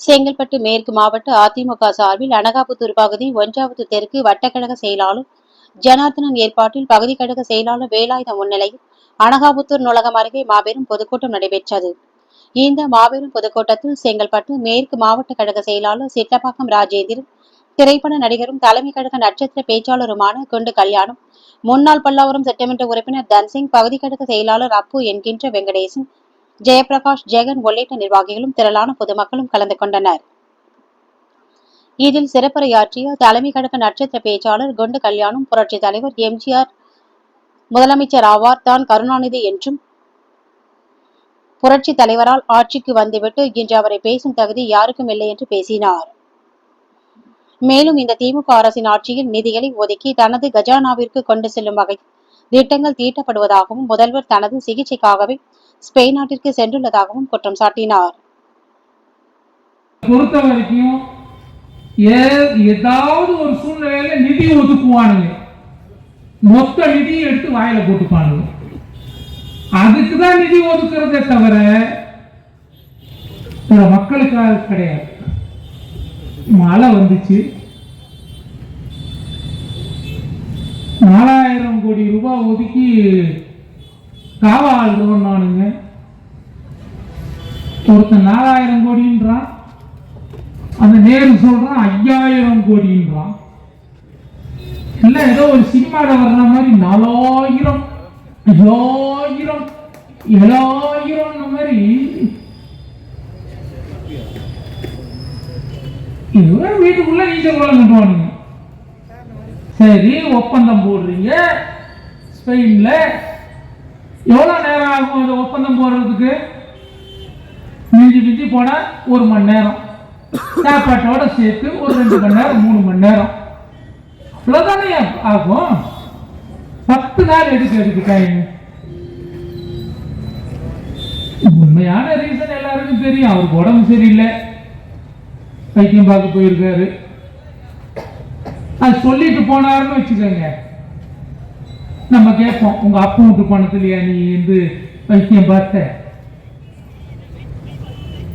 செங்கல்பட்டு மேற்கு மாவட்ட அதிமுக சார்பில் அனகாபுத்தூர் பகுதி ஒன்றாவது தெற்கு வட்டக்கழக செயலாளர் ஜனார்த்தனன் ஏற்பாட்டில் பகுதி கழக செயலாளர் வேலாயுதம் முன்னிலையில் அனகாபுத்தூர் நூலகம் அருகே மாபெரும் பொதுக்கூட்டம் நடைபெற்றது. இந்த மாபெரும் பொதுக்கூட்டத்தில் செங்கல்பட்டு மேற்கு மாவட்ட கழக செயலாளர் சிட்டப்பாக்கம் ராஜேந்திரன் திரைப்பட நடிகரும் தலைமை கழக நட்சத்திர பேச்சாளருமான குண்டு கல்யாணம் முன்னாள் பல்லாவரம் சட்டமன்ற உறுப்பினர் தன்சிங் பகுதி கழக செயலாளர் அப்பு என்கின்ற வெங்கடேசன் ஜெயபிரகாஷ் ஜெகன் உள்ளிட்ட நிர்வாகிகளும் திரளான பொதுமக்களும் கலந்து கொண்டனர். இதில் சிறப்புரையாற்றிய தலைமை கழக நட்சத்திர பேச்சாளர் குண்டு கல்யாணம் புரட்சி தலைவர் எம்ஜிஆர் முதலமைச்சர் ஆவார். தான் கருணாநிதி என்றும் புரட்சி தலைவரால் ஆட்சிக்கு வந்துவிட்டு இன்று அவரை பேசும் தகுதி யாருக்கும் இல்லை என்று பேசினார். மேலும் இந்த திமுக அரசின் ஆட்சியில் நிதிகளை ஒதுக்கி தனது கஜானாவிற்கு கொண்டு செல்லும் வகை திட்டங்கள் தீட்டப்படுவதாகவும் முதல்வர் தனது சிகிச்சைக்காகவே ஸ்பெயின் நாட்டிற்கு சென்றுள்ளதாகவும் குற்றம் சாட்டினார். பொறுத்த வரைக்கும் ஏ- ஏதாவது ஒரு சூழ்நிலையில நிதி ஒதுக்குவானுங்க. மொத்த நிதியை எடுத்து வாயில போட்டுப்பானுங்க. அதுக்கு தான் நிதி ஒதுக்குறதே தவிர மக்களுக்காக கிடையாது. மழை வந்துச்சு. நாலாயிரம் கோடி ரூபாய் ஒதுக்கி காவா ஆள்றோம்னானுங்க ஒருத்தன் நாலாயிரம் கோடின்றான். அந்த நேரு சொல்றான் ஐயாயிரம் கோடின்றான். இல்ல ஏதோ ஒரு சினிமாவில் வர்ற மாதிரி நாலாயிரம் ஐயாயிரம் ஏழாயிரம் மாதிரி. இவன் வீட்டுக்குள்ள நீச்சல் குளம் கட்டுவானுங்க. சரி ஒப்பந்தம் போடுறீங்க. ஸ்பெயின்ல எவ்வளவு நேரம் ஆகும் அந்த ஒப்பந்தம் போடுறதுக்கு? மிஞ்சி மிஞ்சி போனா ஒரு மணி நேரம். சாப்பாட்டோட சேர்த்து ஒரு ரெண்டு மணி நேரம் மூணு மணி நேரம். அவ்வளோதானே ஆகும்? பத்து நாள் எதுக்கு எடுத்துக்காங்க உண்மையான ரீசன் எல்லாருக்கும் தெரியும். அவருக்கு உடம்பு சரியில்லை. வைத்தியம் பார்க்க போயிருக்காரு. அது சொல்லிட்டு போனாருன்னு வச்சுக்கோங்க. நம்ம கேட்போம் உங்க அப்பா வீட்டு பணத்துலயா நீ? வந்து வைத்தியம் பார்த்த.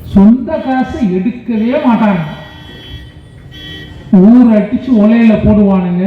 சொந்த காசை எடுக்கவே மாட்டாங்க. ஊர் அடிச்சு ஒலையில போடுவானுங்க.